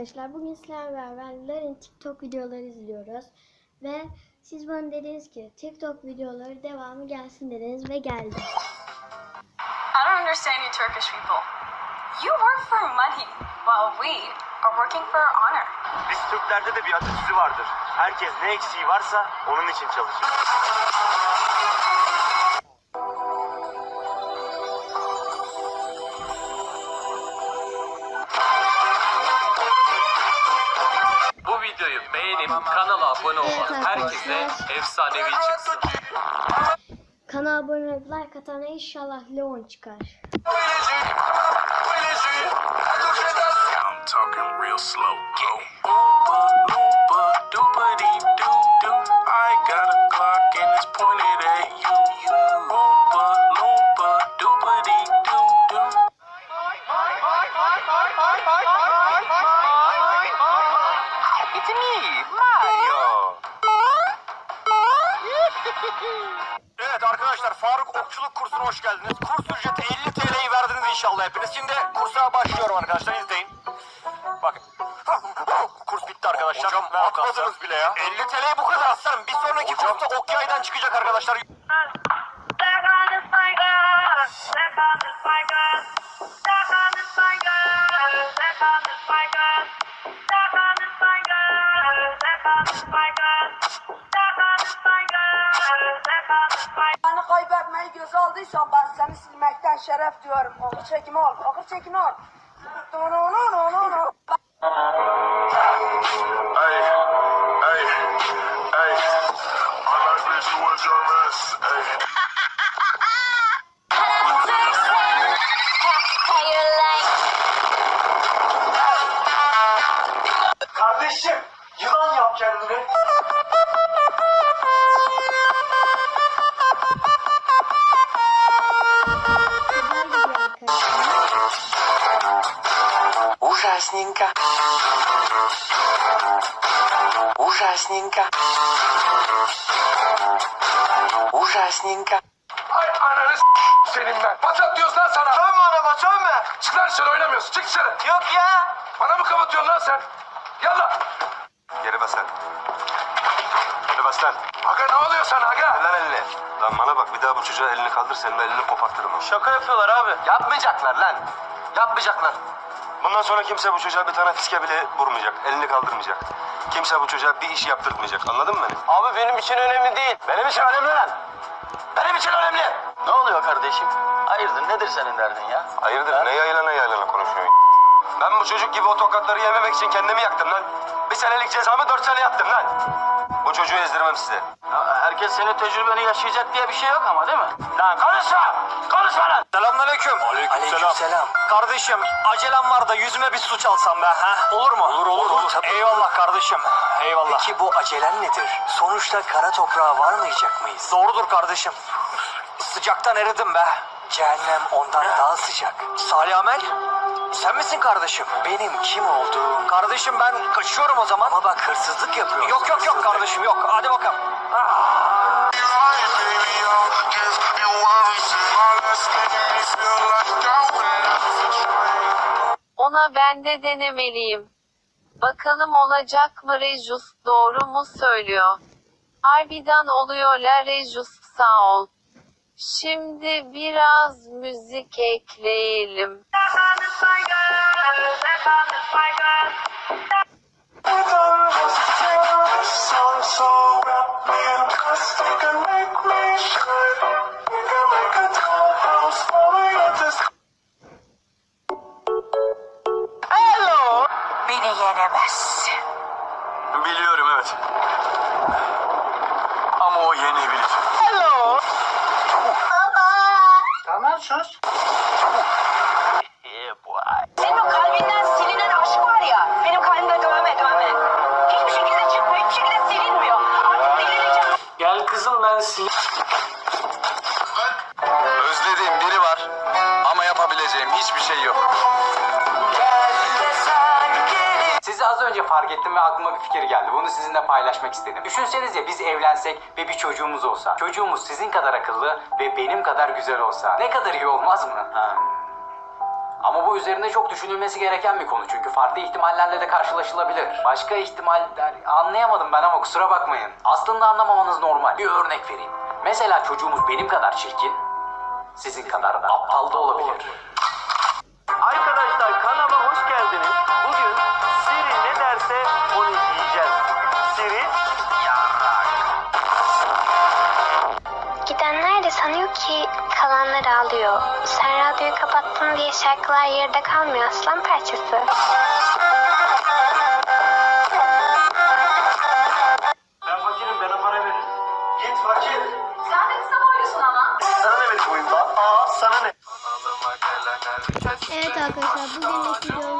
arkadaşlar. Bugün sizlerle beraber Lar'in TikTok videoları izliyoruz. Ve siz bana dediniz ki TikTok videoları devamı gelsin dediniz ve geldi. I don't understand you Turkish people. You work for money, while we are working for honor. Biz Türklerde de bir atasözü vardır. Herkes ne eksiği varsa onun için çalışır. Beğenip kanala abone olan herkese efsanevi çıksın. Kanala abone olup like atana inşallah Leon çıkar. I'm talking real slow. Go. Evet arkadaşlar Faruk Okçuluk kursuna hoş geldiniz. Kurs ücreti 50 TL'yi verdiniz inşallah hepiniz. Şimdi kursa başlıyorum arkadaşlar izleyin. Bakın. Kurs bitti arkadaşlar. Hocam atmadınız bile ya. 50 TL'yi bu kadar aslanım. Bir sonraki kursta ok yaydan çıkacak arkadaşlar. Beni kaybetmeyi göze aldıysan ben seni silmekten şeref çekimi al, akır çekimi al. No no no no no no. Hey. I. Hey. Kardeşim yılan yap kendini. Ужасненько. Ужасненько. Ужасненько. Ay ananı s- senin ben. Patat diyoruz lan sana. Sönme araba sönme. Çık lan dışarı oynamıyorsun. Çık dışarı. Yok ya. Bana mı kapatıyorsun lan sen? Yallah. Geri bas lan. Geri bas lan. Aga ne oluyor sana aga? Lan elini. Lan bana bak bir daha bu çocuğa elini kaldır senin elini kopartırım. ha. Şaka yapıyorlar abi. Yapmayacaklar lan. Yapmayacaklar. Bundan sonra kimse bu çocuğa bir tane fiske bile vurmayacak. Elini kaldırmayacak. Kimse bu çocuğa bir iş yaptırtmayacak. Anladın mı beni? Abi benim için önemli değil. Benim için önemli lan. Benim için önemli. Ne oluyor kardeşim? Hayırdır nedir senin derdin ya? Hayırdır ne yaylana yaylana konuşuyorsun? Ben bu çocuk gibi o tokatları yememek için kendimi yaktım lan. Bir senelik cezamı dört sene yattım lan. Bu çocuğu ezdirmem size. herkes senin tecrübeni yaşayacak diye bir şey yok ama değil mi? Lan konuşma! Konuşma lan! Selamünaleyküm. Aleykümselam. Kardeşim acelem var da yüzüme bir su çalsam be ha? Olur mu? Olur olur, olur. Tabii. Eyvallah kardeşim. Eyvallah. Peki bu acelen nedir? Sonuçta kara toprağa varmayacak mıyız? Doğrudur kardeşim. Sıcaktan eridim be. Cehennem ondan daha sıcak. Salih Amel sen misin kardeşim? Benim kim olduğum... Kardeşim ben kaçıyorum o zaman. Ama bak hırsızlık yapıyorsun. Yok yok yok kardeşim yok. Hadi bakalım. Ona ben de denemeliyim. Bakalım olacak mı Rejus doğru mu söylüyor? Harbiden oluyor la Rejus sağ ol. Şimdi biraz müzik ekleyelim. Senin o kalbinden silinen aşk var ya, benim kalbimde dövme dövme. Hiçbir şekilde çıkmıyor, hiçbir şekilde silinmiyor. Artık delireceğim. Gel kızım ben sil. Az önce fark ettim ve aklıma bir fikir geldi. Bunu sizinle paylaşmak istedim. Düşünsenize biz evlensek ve bir çocuğumuz olsa. Çocuğumuz sizin kadar akıllı ve benim kadar güzel olsa. Ne kadar iyi olmaz mı? Ha. Ama bu üzerinde çok düşünülmesi gereken bir konu çünkü farklı ihtimallerle de karşılaşılabilir. Başka ihtimaller anlayamadım ben ama kusura bakmayın. Aslında anlamamanız normal. Bir örnek vereyim. Mesela çocuğumuz benim kadar çirkin, sizin kadar da aptal da olabilir. Derse onu yiyeceğiz. Siri Gidenler de sanıyor ki kalanlar ağlıyor. Sen radyoyu kapattın diye şarkılar yerde kalmıyor aslan parçası. ben fakirim bana para verin. Git fakir. Sen de kısa boylusun ama. Sana ne benim oyunda? Aa sana ne? Evet arkadaşlar bugün